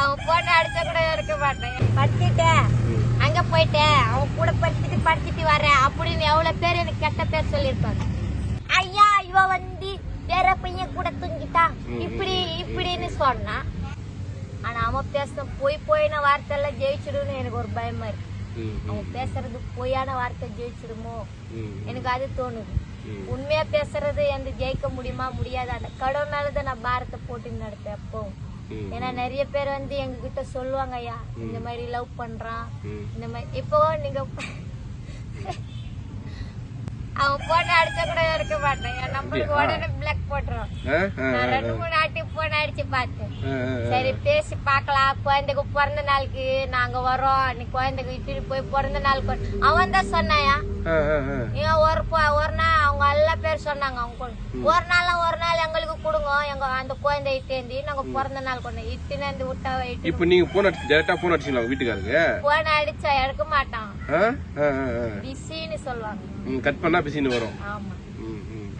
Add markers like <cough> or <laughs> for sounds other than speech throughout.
அவன் போட்டு அடிச்ச கூட இருக்க மாட்டேன். படிச்சுட்டேன் அங்க போயிட்டேன் அவன் கூட படிச்சுட்டு படிச்சுட்டு வரேன் அப்படின்னு எவ்வளவு பேர் எனக்கு கெட்ட பேர் சொல்லியிருப்பாங்க. ஐயா இவ வந்து வேற பையன் கூட தூங்கிட்டா. இப்படி இப்படின்னு சொன்னான் ஆனா அவன் பேசுன போய் போயின வார்த்தை எல்லாம் ஜெயிச்சிடும்னு எனக்கு ஒரு பயமா இருக்கு. அவன் பேசுறது பொய்யான வார்த்தை ஜெயிச்சிடுமோ? எனக்கு அது தோணுது. உண்மையா பேசுறது எந்த ஜெயிக்க முடியுமா? முடியாது. அந்த கடவுள் மேலதான் நான் பாரத்தை போட்டு நடப்பேன் ம், ஏன்னா நிறைய பேர் வந்து எங்க கிட்ட சொல்லுவாங்க ஐயா இந்த மாதிரி லவ் பண்றான். இந்த மாதிரி இப்போ நீங்க அவன் போட்டு அடிச்ச கூட இருக்க மாட்டேன். என் நம்மளுக்கு உடனே பிளாக் போட்டுரும். நான் ரெண்டு மூணு ஆட்டி போன் அடிச்சு பார்த்தேன். சரி பேசி பார்க்கலாம். குழந்தைக்கு பிறந்த நாளுக்கு நாங்க வரோம் நீ குழந்தைக்கு இட்டுட்டு போய் பிறந்த நாள் கொண்டு அவன் தான் சொன்னாயா? ஒரு ஒரு நாள் அவங்க எல்லா பேர் சொன்னாங்க அவங்க ஒரு நாள் ஒரு நாள் எங்களுக்கு கொடுங்க. எங்க அந்த குழந்தை இட்டேந்தி நாங்க பிறந்த நாள் கொண்டு இட்டுனேந்து விட்டா இட்டு இப்போ நீங்க போன் அடிச்சு டேரக்டா போன் அடிச்சீங்களா உங்க வீட்டுக்காருக்கு போன் அடிச்சா எடுக்க மாட்டான். பிஸின்னு சொல்லுவாங்க. கட் பண்ணா பிசின்னு வரும்.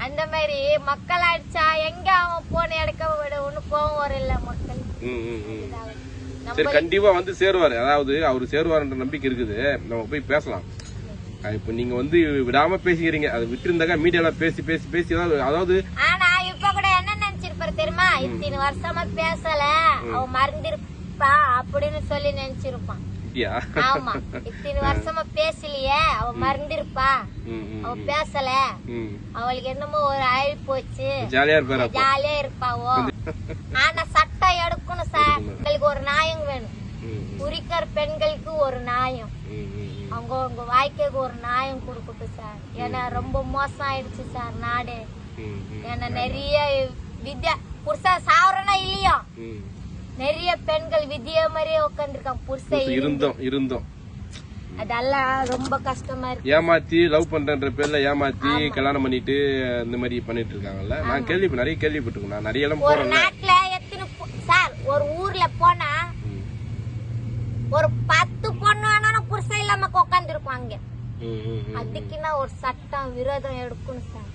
அந்த மாதிரி மக்கள் அடிச்சா எங்க அவன் போன் எடுக்க விட ஒண்ணு கோவம் வரும் இல்ல மக்கள். சரி கண்டிப்பா வந்து சேருவாரு. அதாவது அவரு சேருவாருன்ற நம்பிக்கை இருக்குது. நம்ம போய் பேசலாம். இப்ப நீங்க வந்து விடாம பேசிக்கிறீங்க. அதை விட்டு இருந்தாக்கா மீடியால பேசி பேசி பேசி அதாவது அதாவது ஆனா இப்ப கூட என்ன நினைச்சிருப்பாரு தெரியுமா? இத்தனை வருஷமா பேசல. அவன் மறந்திருப்பா அப்படின்னு சொல்லி நினைச்சிருப்பான். இப்படியா ஆமா. இத்தனை வருஷமா பேசலையே. அவ மறந்திருப்பா. அவ பேசல. அவளுக்கு என்னமோ ஒரு ஆயுள் போச்சு. ஜாலியா இருப்பாரு அப்போ? ஜாலியா இருப்பாவோ ஆனா சட்டம் எடுக்கணும் சார். எங்களுக்கு ஒரு நியாயம் வேணும். ம், குறிக்கிற பெண்களுக்கு ஒரு நியாயம் ம், ம், ம். அவங்க உங்க வாழ்க்கைக்கு ஒரு நியாயம் கொடுக்கட்டும் சார். ஏன்னா ரொம்ப மோசம் ஆயிடுச்சு சார் நாடு. ஏன்னா நிறைய வித்யா புருஷா சாவரனா இல்லையோ. நிறைய பெண்கள் விதிய மாதிரியே உட்காந்துருக்காங்க புருஷன் இருந்தோம் இருந்தோம். அதெல்லாம் ரொம்ப கஷ்டமா இருக்கு. ஏமாத்தி லவ் பண்றன்ற பேர்ல ஏமாத்தி கல்யாணம் பண்ணிட்டு இந்த மாதிரி பண்ணிட்டு இருக்காங்கல்ல? நான் கேள்வி நிறைய கேள்விப்பட்டிருக்கேன். நான் நிறைய போறேன்ல. நாட்டுல எத்தனை சார் ஒரு ஊர்ல போனா ஒரு பத்து பொண்ணு வேணாலும் புருஷன் இல்லாம உட்காந்து இருப்பாங்க ம், ம், ம், அதுக்குன்னா ஒரு சட்டம் விரோதம் எடுக்கணும் சார்.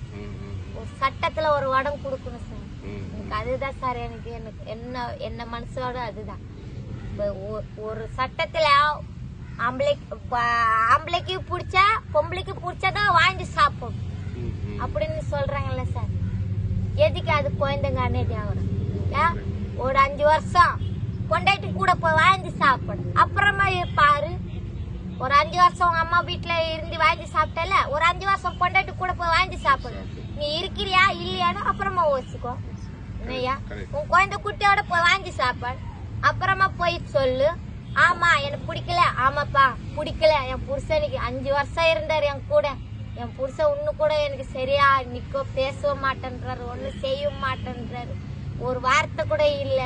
ஒரு சட்டத்துல ஒரு வடம் கொடுக்கணும் சார். எனக்கு அதுதான் சார் எனக்கு எனக்கு என்ன என்ன மனசோட அதுதான். ஒரு சட்டத்துல ஆம்பளைக்கு ப- ஆம்பளைக்கு பிடிச்சா பொம்பளைக்கு பிடிச்சாதான் வாங்கி சாப்பிடும். அப்படின்னு சொல்றாங்கல்ல சார் எதுக்கு அது குழந்தைங்க அநேதி ஆகுறோம் ஏன்? ஒரு அஞ்சு வருஷம் கொண்டாட்டி கூட போய் வாங்கி சாப்பிடு. அப்புறமா இரு பாரு ஒரு அஞ்சு வருஷம் உங்க அம்மா வீட்டுல இருந்து வாங்கி சாப்பிட்டல ஒரு அஞ்சு வருஷம் பொண்டாட்டி கூட போய் வாங்கி சாப்பிடு. நீ இருக்கிறியா இல்லையான்னு அப்புறமா யோசிக்கோ. Correct. உன் குழந்தை குட்டியோட போய் வாங்கி சாப்பாடு. அப்புறமா போய் சொல்லு. ஆமா எனக்கு பிடிக்கல. ஆமாப்பா பிடிக்கல. என் புருஷனுக்கு அஞ்சு வருஷம் இருந்தாரு என் கூட. என் புருஷன் ஒண்ணு கூட எனக்கு சரியா நிக்க பேசவும் மாட்டேன்றாரு ஒண்ணு செய்யவும் மாட்டேன்றாரு. ஒரு வார்த்தை கூட இல்ல.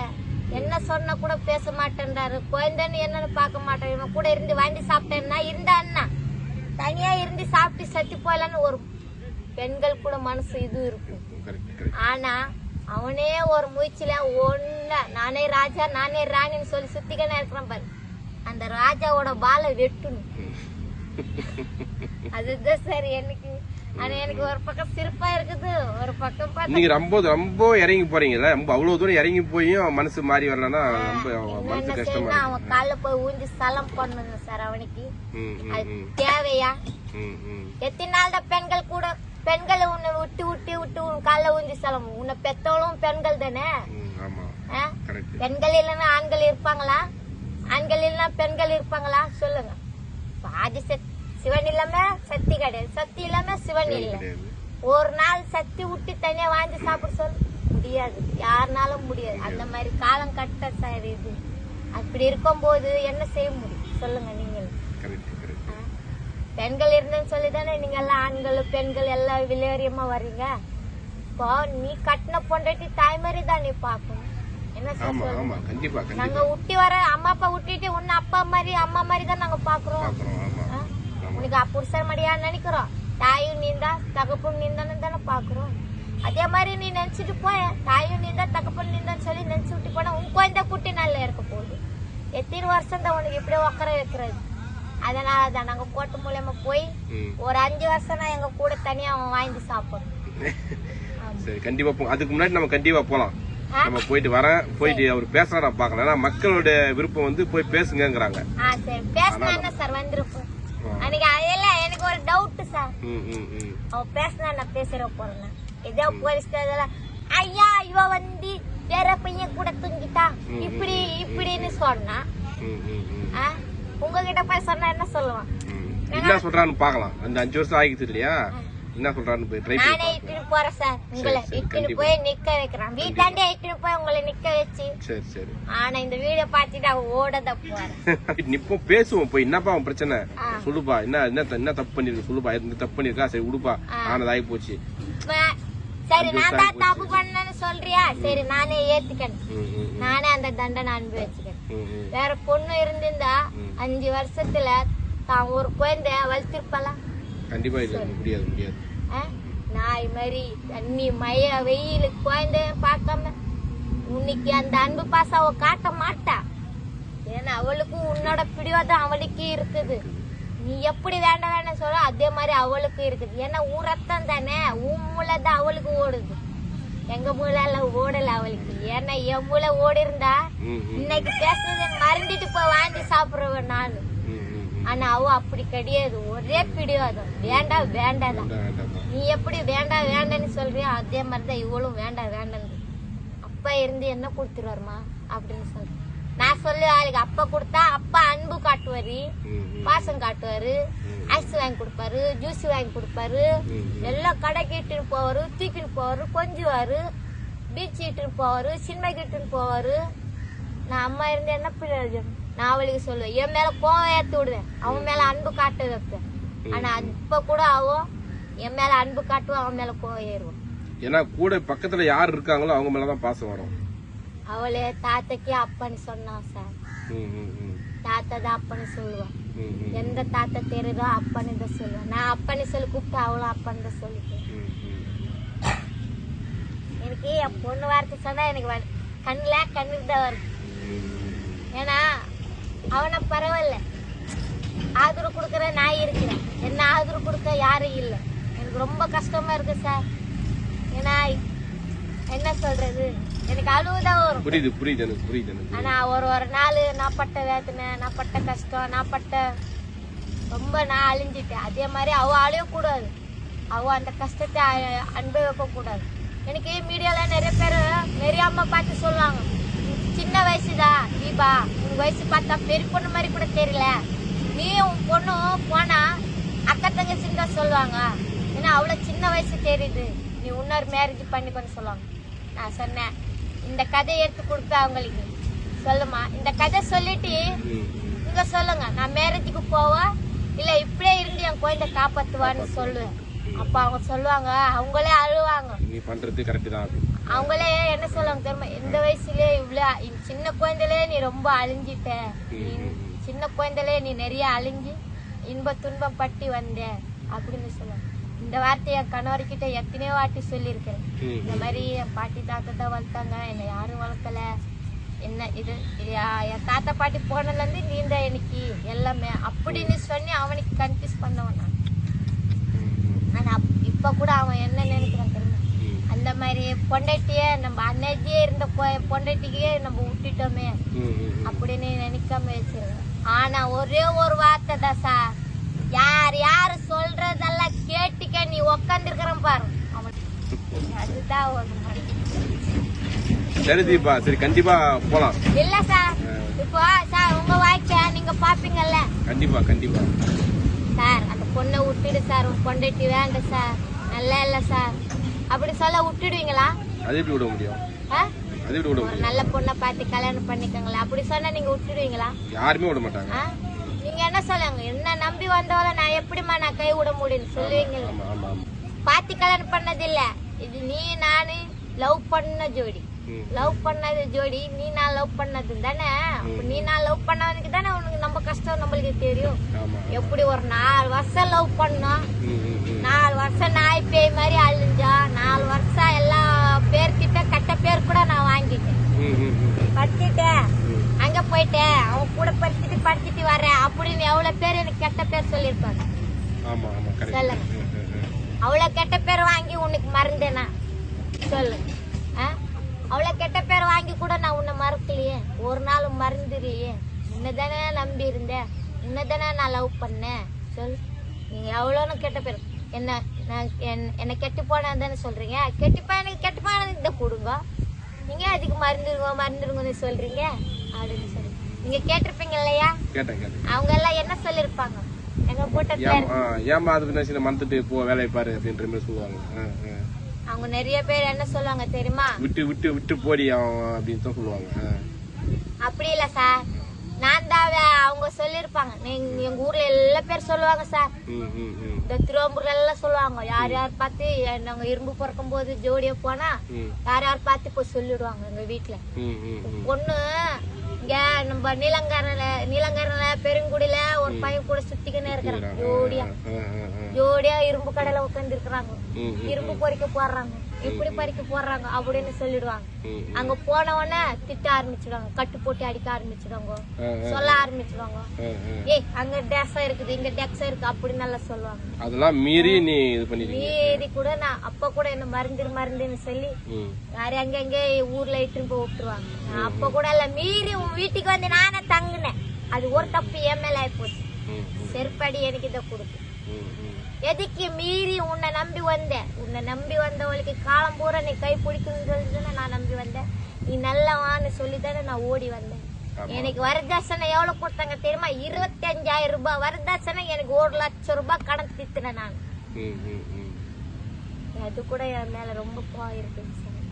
என்ன சொன்னா கூட பேச மாட்டேன்றாரு. குழந்தைன்னு என்னன்னு பார்க்க மாட்டேன் இவன் கூட இருந்து வாங்கி சாப்பிட்டேன்னா இருந்தா என்ன? தனியா இருந்து சாப்பிட்டு சத்தி போயலான்னு ஒரு பெண்கள் கூட மனசு இது இருக்கும். ஆனா அவனே ஒரு முயற்சியில ஒண்ணு நானே ராஜா நானே ராணின்னு சொல்லி சுத்திக்கனே இருக்கிறான் பாரு. அந்த ராஜாவோட பாலை வெட்டணும். <laughs> அதுதான் சார் எனக்கு. ஆனா எனக்கு ஒரு பக்கம் சிரிப்பா இருக்குது ஒரு பக்கம் நீங்க ரொம்ப ரொம்ப இறங்கி போறீங்கல்ல? ரொம்ப அவ்வளவு தூரம் இறங்கி போயும் மனசு மாறி வரலன்னா ரொம்ப மனசு என்ன கஷ்டமா அவன் காலைல போய் ஊஞ்சி ஸ்தலம் பண்ணணும் சார் அவனுக்கு. அது தேவையா. எத்தனை நாள் தான் பெண்கள் கூட பெண்களை உன்னை விட்டு விட்டு விட்டு உன் காலைல ஊஞ்சி ஸ்தலம் உன்னை பெத்தவளும் பெண்கள் தானே? பெண்கள் இல்லைன்னா ஆண்கள் இருப்பாங்களா? ஆண்கள் இல்லைன்னா பெண்கள் இருப்பாங்களா? சொல்லுங்க. பாதி சிவன் இல்லாம சக்தி கிடையாது. சக்தி இல்லாம சிவன் இல்லை. ஒரு நாள் சக்தி விட்டு தனியா வாங்கி சாப்பிட சொல்ல முடியாது. யாருனாலும் முடியாது. அந்த மாதிரி காலம் கட்ட சார் இது. அப்படி இருக்கும்போது என்ன செய்ய முடியும்? சொல்லுங்க ஆ? பெண்கள் இருந்தேன்னு சொல்லி தானே நீங்க எல்லாம் ஆண்கள் பெண்கள் எல்லாம் விளையாரியமா வர்றீங்க? இப்போ நீ கட்டின பொண்டாட்டி தாய் மாதிரி தான் நீ பார்க்கணும் என்ன நாங்க விட்டு வர அம்மா அப்பா விட்டுட்டு உன்ன அப்பா மாதிரி அம்மா மாதிரி தான் நாங்க பாக்குறோம். உனக்கு புருஷன் மாதிரியா நினைக்கிறோம். தாயும் நீந்தா தகப்பும் நீந்தானு தானே பாக்குறோம். அதே மாதிரி நீ நினைச்சிட்டு போய தாயும் நீந்தா தகப்பன் நீந்தான்னு சொல்லி நினைச்சு விட்டு போனா உன் குழந்தை குட்டி நல்லா இருக்க போகுது. எத்தனை வருஷம் தான் உனக்கு இப்படியே உட்கார வைக்கிறது? அதனால தான் நாங்க கோட்டு மூலியமா போய். ஒரு அஞ்சு வருஷம் நான் எங்க கூட தனியா அவன் வாங்கி சாப்பிடணும். <laughs> சரி கண்டிப்பா போ அதுக்கு முன்னாடி நம்ம கண்டிப்பா போலாம்? நம்ம போயிட்டு வரேன். போயிட்டு அவர் பேசலாம் நான் பார்க்கலாம். ஏன்னா மக்களோட விருப்பம் வந்து போய் பேசுங்கங்கிறாங்க. ஆ சரி. பேசினா என்ன சார் வந்துருப்போம் அன்னைக்கு அதெல்லாம் எனக்கு ஒரு டவுட் சார். அவன் பேசினா நான் பேசுற போறேன் ஏதோ போலீஸ் ஐயா இவ வந்து வேற பையன் கூட தூங்கிட்டா. இப்படி இப்படின்னு சொன்னா? உங்ககிட்ட போய் சொன்னா என்ன சொல்லுவான். என்ன சொல்றான்னு பார்க்கலாம். அந்த அஞ்சு வருஷம் ஆகிடுச்சு இல்லையா? என்ன சொல்றான்னு போய் ட்ரை நானே இட்டுன்னு போறேன் சார் உங்களை. கண்டிப்பா. போய் நிக்க வைக்கிறேன். வீட்டாண்டே இட்டுன்னு போய் உங்களை நிக்க வச்சு. சரி சரி. ஆனா இந்த வீடியோ பார்த்துட்டு அவன் ஓடத போறேன். <laughs> நிப்போம் பேசுவோம் போய். என்னப்பா அவன் பிரச்சனை. சொல்லுப்பா. என்ன என்ன என்ன தப்பு பண்ணிருக்கு சொல்லுப்பா. என்ன தப்பு பண்ணிருக்கா சரி விடுப்பா. ஆனது ஆகி போச்சு. சரி நான் தான் தப்பு பண்ணேன்னு சொல்றியா? சரி நானே ஏத்துக்கணும். ம், நானே அந்த தண்டனை அனுபவிச்சுக்கிறேன். வேற பொண்ணு இருந்திருந்தா அஞ்சு வருஷத்துல தான் ஒரு குழந்தை வளர்த்திருப்பலாம் கண்டிப்பா இல்ல முடியாது முடியாது? நாய் மாதிரி தண்ணி மய வெயிலுக்கு குழந்தை பார்க்காம உன்னைக்கு அந்த அன்பு பாசம் அவ காட்ட மாட்டா. ஏன்னா அவளுக்கும் உன்னோட பிடிவாதம் அவளுக்கு இருக்குது. நீ எப்படி வேண்டாம் வேண்டாம் சொல்ற அதே மாதிரி அவளுக்கு இருக்குது. ஏன்னா உன் ரத்தம் தானே? உன் மூளை தான் அவளுக்கு ஓடுது. எங்க மூளை எல்லாம் ஓடல அவளுக்கு. ஏன்னா என் மூளை ஓடி இருந்தா இன்னைக்கு பேசுனதை மறந்துட்டு போய் வாங்கி சாப்பிடுவேன் நானு. ஆனா அவ அப்படி கிடையாது. ஒரே பிடிவாதம் வேண்டாம் வேண்டாம்ப்பா. நீ எப்படி வேண்டாம் வேண்டாம்னு சொல்றியோ அதே மாதிரி தான் இவளும் வேண்டாம் வேண்டாம் அப்பா இருந்து என்ன கொடுத்துருவாருமா? அப்படின்னு சொல்ற நான் சொல்லு ஆளுக்கு அப்பா கொடுத்தா அப்பா அன்பு காட்டுவாரு. பாசம் காட்டுவாரு. ஐஸ் வாங்கி கொடுப்பாரு ஜூஸ் வாங்கி கொடுப்பாரு. எல்லாம் கடைக்கு இட்டுன்னு போவாரு தூக்கின்னு போவாரு கொஞ்சுவாரு. பீச் இட்டுன்னு போவாரு சினிமாக்கு இட்டுன்னு போவாரு. நான் அம்மா இருந்து என்ன பிரயோஜனம்? நான் அவளுக்கு சொல்லுவேன் என் மேல கோவம் ஏத்து விடுவேன். அவன் மேல அன்பு காட்ட வைப்பேன் ஆனா இப்ப கூட அவன் என் மேல அன்பு காட்டுவான் அவன் மேல கோவம் ஏறுவான் ஏன்னா கூட பக்கத்துல யார் இருக்காங்களோ அவங்க மேலதான் பாசம் வரும். அவளே தாத்தாக்கு அப்பன்னு சொன்னான் சார். தாத்தா தான் அப்பன்னு சொல்லுவான். எந்த தாத்தா தெரியுதோ அப்பன்னு தான் சொல்லுவான். நான் அப்பன்னு சொல்லி கூப்பிட்டு அவளும் அப்பன்னு தான் சொல்லிட்டேன் எனக்கு என் பொண்ணு வார்த்தை சொன்னா எனக்கு கண்ணுல கண்ணுக்கு தான் வருது. ஏன்னா அவனை பரவாயில்ல. ஆதரவு கொடுக்குற நான் இருக்கிறேன் என்ன ஆதரவு கொடுக்க யாரும் இல்லை. எனக்கு ரொம்ப கஷ்டமா இருக்கு சார். ஏன்னா என்ன சொல்றது? எனக்கு அழுவுதான் வரும். புரியுது புரியுது எனக்கு புரியுது எனக்கு. ஆனா ஒரு ஒரு நாள் நான் பட்ட வேதனை நான் பட்ட கஷ்டம் நான் பட்ட ரொம்ப நான் அழிஞ்சிட்டேன். அதே மாதிரி அவ அழியக்கூடாது அவ அந்த கஷ்டத்தை அனுபவிக்க கூடாது. எனக்கு மீடியால நிறைய பேர் நிறைய அம்மா பார்த்து சொல்லுவாங்க. "உனக்கு சின்ன வயசுதான் தீபா உன் வயசு பார்த்தா பெரிய பொண்ணு மாதிரி கூட தெரியல. நீ உன் பொண்ணு போனா அக்கா தங்கச்சின்னு தான் சொல்லுவாங்க. ஏன்னா அவ்வளோ சின்ன வயசு தெரியுது. நீ இன்னொரு மேரேஜ் பண்ணிக்கோன்னு சொல்லுவாங்க. நான் சொன்னேன். இந்த கதையை எடுத்து கொடுத்தா அவங்களுக்கு. சொல்லுமா? இந்த கதை சொல்லிட்டு. இங்க சொல்லுங்க. நான் மேரேஜுக்கு போவா? இல்ல இப்படியே இருந்து என் குழந்தை காப்பாத்துவான்னு சொல்லுவேன் அப்ப அவங்க சொல்லுவாங்க. அவங்களே அழுவாங்க. நீ பண்றது கரெக்ட் தான். அவங்களே என்ன சொல்லுவாங்க தெரியுமா? இந்த வயசுலயே இவ்வளவு சின்ன குழந்தையிலே நீ ரொம்ப அழிஞ்சிட்ட. சின்ன குழந்தையிலே நீ நிறைய அழிஞ்சு இன்ப துன்பம் பட்டு வந்த அப்படின்னு சொல்லுவாங்க. இந்த வார்த்தையை என் கணவர்கிட்ட எத்தனையோ வாட்டி சொல்லியிருக்கிறேன். ம், இந்த மாதிரி என் பாட்டி தாத்தா தான் வளர்த்தாங்க என்னை யாரும் வளர்க்கல. என்ன இது? என் தாத்தா பாட்டி போனதுலேருந்து நீ தான் எனக்கு எல்லாமே அப்படின்னு சொல்லி அவனுக்கு கன்ஃபியூஸ் பண்ணவன் நான். ஆனா அப்- இப்ப கூட அவன் என்ன நினைக்கிறான் தெரியுமா? அந்த மாதிரி பொண்டாட்டியே நம்ம அன்னைக்கே இருந்த பொண்டாட்டிக்கே நம்ம விட்டுட்டோமே. அப்படின்னு நினைக்காம வச்சிருக்கேன். ஆனா ஒரே ஒரு வார்த்தை தான் சார். யார் யார் சொல்றதெல்லாம் கேட்டுக்க நீ உக்காந்துருக்கிறன் பாரு. அதுதான். சரி தீபா சரி கண்டிப்பா போலாம். இல்ல சார். இப்போ சார் உங்க வாழ்க்கை நீங்க பாப்பீங்கல்ல? கண்டிப்பா கண்டிப்பா. சார் அந்த பொண்ணை விட்டுடு சார். உன் பொண்டாட்டி வேண்டாம் சார். நல்லா இல்ல சார். அப்படி சொல்ல விட்டுடுவீங்களா? அது எப்படி விட முடியும்? அது எப்படி விட முடியும்? நல்ல பொண்ணை பார்த்து கல்யாணம் பண்ணிக்கோங்களேன். அப்படி சொன்னா நீங்க விட்டுடுவீங்களா? யாருமே விட மாட்டாங்க. என்ன சொல்லுங்க? என்ன நம்பி வந்தவள நான் எப்படிம்மா நான் கை விட முடியும்னு சொல்லுவீங்கல்ல? பாத்தி கல்யாணம் பண்ணது இல்ல இது நீ நானு லவ் பண்ண ஜோடி. லவ் பண்ணது ஜோடி நீ நான் லவ் பண்ணது தானே? நீ நான் லவ் பண்ணவனுக்கு தானே உனக்கு நம்ம கஷ்டம் நம்மளுக்கு தெரியும். எப்படி ஒரு நாலு வருஷம் லவ் பண்ணோம். நாலு வருஷம் நாய் பேய் மாதிரி அழிஞ்சா நாலு வருஷம் எல்லா பேர்கிட்ட கெட்ட பேர் கூட நான் வாங்கிட்டேன். ம், அங்க போயிட்டேன்? அவன் கூட படிச்சுட்டு படிச்சுட்டு வரேன் அப்படின்னு எவ்வளவு பேர் எனக்கு கெட்ட பேர் சொல்லியிருப்பாங்க. சொல்லுங்க. அவ்வளவு கெட்ட பேர் வாங்கி உனக்கு மறந்தேனா? சொல்லு. ஆ? அவ்வளவு கெட்ட பேர் வாங்கி கூட நான் உன்னை மறக்கலையே. ஒரு நாள் மறந்துடலையே உன்னைதானே நம்பி இருந்தேன் உன்னைதானே நான் லவ் பண்ணேன். சொல் நீங்க எவ்வளோன்னு கெட்ட பேர். என்ன நான் என்- என்னை கெட்டு போனதானே சொல்றீங்க? கெட்டு போன கெட்டு போனது இந்த கொடுங்க. நீங்க அதுக்கு மறந்துடுங்க மறந்துடுங்கன்னு சொல்றீங்க. அப்படின்னு சொல்லி. நீங்க கேட்டிருப்பீங்க இல்லையா? கேட்டேன் கேட்டேன். அவங்க எல்லாம் என்ன சொல்லிருப்பாங்க எங்க கூட்டத்துல ஏமா அதுக்கு நினைச்சு போ வேலையை பாரு அப்படின்ற மாதிரி சொல்லுவாங்க. அவங்க நிறைய பேர் என்ன சொல்லுவாங்க தெரியுமா? விட்டு விட்டு விட்டு போடி அவன் அப்படின்னு தான் சொல்லுவாங்க. அப்படி இல்ல சார். நான் தான் அவங்க சொல்லிருப்பாங்க நீங்க எங்க ஊர்ல எல்லா பேர் சொல்லுவாங்க சார். இந்த திருவம்பூர்ல எல்லாம் சொல்லுவாங்க. யார் யார் பார்த்து நாங்க இரும்பு பிறக்கும் போது ஜோடியா போனா யார் யார் பார்த்து போய் சொல்லிடுவாங்க எங்க வீட்டுல பொண்ணு இங்க நம்ம நீலங்கரல நீலங்கரல பெருங்குடியில ஒரு பையன் கூட சுத்திக்கினே இருக்கிறான். ஜோடியா. ஜோடியா இரும்பு கடையில உட்கார்ந்து இருக்கிறாங்க இரும்பு பொறிக்க போடுறாங்க இப்படி பறிக்க போடுறாங்க அப்படின்னு சொல்லிடுவாங்க. அங்க போன உடனே திட்ட ஆரம்பிச்சிடுவாங்க. கட்டு போட்டு அடிக்க ஆரம்பிச்சிடுவாங்க. சொல்ல ஆரம்பிச்சிடுவாங்க. ஆ, ஆ. ஏய் அங்க டேஸா இருக்குது இங்க டெக்ஸா இருக்கு அப்படின்னு நல்லா சொல்லுவாங்க. அதெல்லாம் மீறி நீ இது பண்ணிருக்கீங்க மீறி கூட நான் அப்ப கூட என்ன மருந்து மருந்துன்னு சொல்லி ம். யாரும் அங்க அங்க ஊர்ல இட்டுன்னு போய் விட்டுருவாங்க. அப்ப கூட இல்ல மீறி உன் வீட்டுக்கு வந்து நானே தங்குனேன். அது ஒரு தப்பு என் மேல ஆயிப்போச்சு. செருப்படி எனக்கு இதை கொடுத்து ம் ம் எதுக்கு மீறி உன்னை நம்பி வந்தேன்? உன்னை நம்பி வந்தவளுக்கு காலம் பூரா நீ கை பிடிக்கணும்னு சொல்லி தானே நான் நம்பி வந்தேன். நீ நல்லவான்னு சொல்லி தானே நான் ஓடி வந்தேன். எனக்கு வரதட்சணை எவ்வளவு கொடுத்தாங்க தெரியுமா? இருபத்தி அஞ்சாயிரம் ரூபாய் வரதட்சணை எனக்கு ஒரு லட்சம் ரூபாய் கடன் தித்தினேன் நான். அது கூட என் மேல ரொம்ப கோவம் இருக்கு.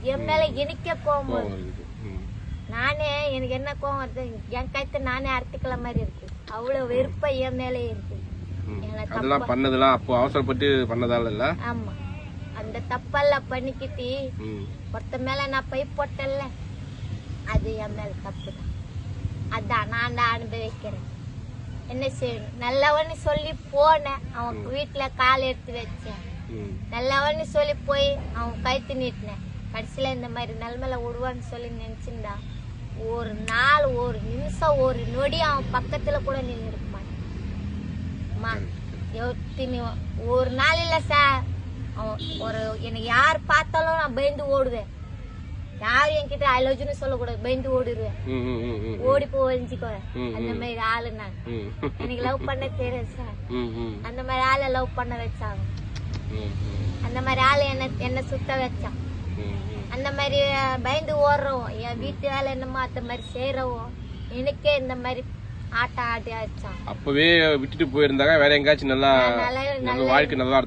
என் மேல எனக்கே கோவம் ம். நானே எனக்கு என்ன கோவம் வருது? என் கைத்த நானே அறுத்துக்கல மாதிரி இருக்கு. அவ்வளவு வெறுப்பா என் மேலே இருக்கு. அதெல்லாம் பண்ணதெல்லாம் அப்போ அவசரப்பட்டு பண்ணதால இல்ல? ஆமா. அந்த தப்பெல்லாம் பண்ணிக்கிட்டு ஒருத்த மேல நான் பை போட்டல அது என் மேல தப்பு தான் அதான் நான் தான் அனுபவிக்கிறேன். என்ன செய்யணும்? நல்லவன்னு சொல்லி போனேன். அவன் வீட்டுல கால் எடுத்து வச்சேன். நல்லவன்னு சொல்லி போய் அவன் கைத்து நீட்டினேன் கடைசியில இந்த மாதிரி நிலமையில விடுவான்னு சொல்லி நினைச்சிருந்தா ஒரு நாள் ஒரு நிமிஷம் ஒரு நொடி அவன் பக்கத்துல கூட நின்று அம்மா, எத்தனை ஒரு நாள் இல்ல சார். ஒரு என்னை யார் பார்த்தாலும் நான் பயந்து ஓடுவேன். யாரும் என்கிட்ட அலோஜுன்னு சொல்லக்கூடாது பயந்து ஓடிடுவேன். ஓடி போய் அந்த மாதிரி ஆளு நான். எனக்கு லவ் பண்ண தெரியாது சார். அந்த மாதிரி ஆளை லவ் பண்ண வச்சாங்க. அந்த மாதிரி ஆளு என்ன என்ன சுத்த வச்சான். அந்த மாதிரி பயந்து ஓடுறவும் என் வீட்டு வேலை என்னமோ அந்த மாதிரி செய்யறவும் எனக்கே இந்த மாதிரி அப்பவே விட்டுட்டு போயிருந்தாங்க வேற எங்கேயாச்சும் நல்லா நம்ம வாழ்க்கை நல்லா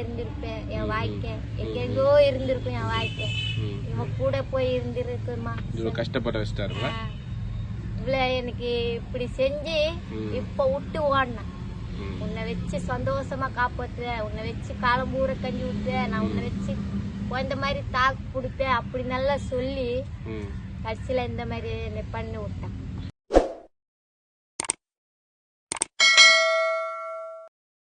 இருந்திருப்பேன் என் வாழ்க்கை. எங்கெங்கோ இருந்திருக்கும் என் வாழ்க்கை. இவன் கூட போய் இருந்திருக்குமா? இவ்வளவு கஷ்டப்பட வச்சிட்டாருல்ல? இவ்வளவு எனக்கு இப்படி செஞ்சு. இப்ப விட்டு ஓடினேன். உன்னை வச்சு சந்தோஷமா காப்பாத்துவேன் உன்னை வச்சு காலம் பூரா கஞ்சி ஊத்துவேன் நான் உன்னை வச்சு குழந்த மாதிரி தாக்கு கொடுத்தேன் அப்படி நல்லா சொல்லி கடைசியில இந்த மாதிரி என்னை பண்ணி விட்டேன்.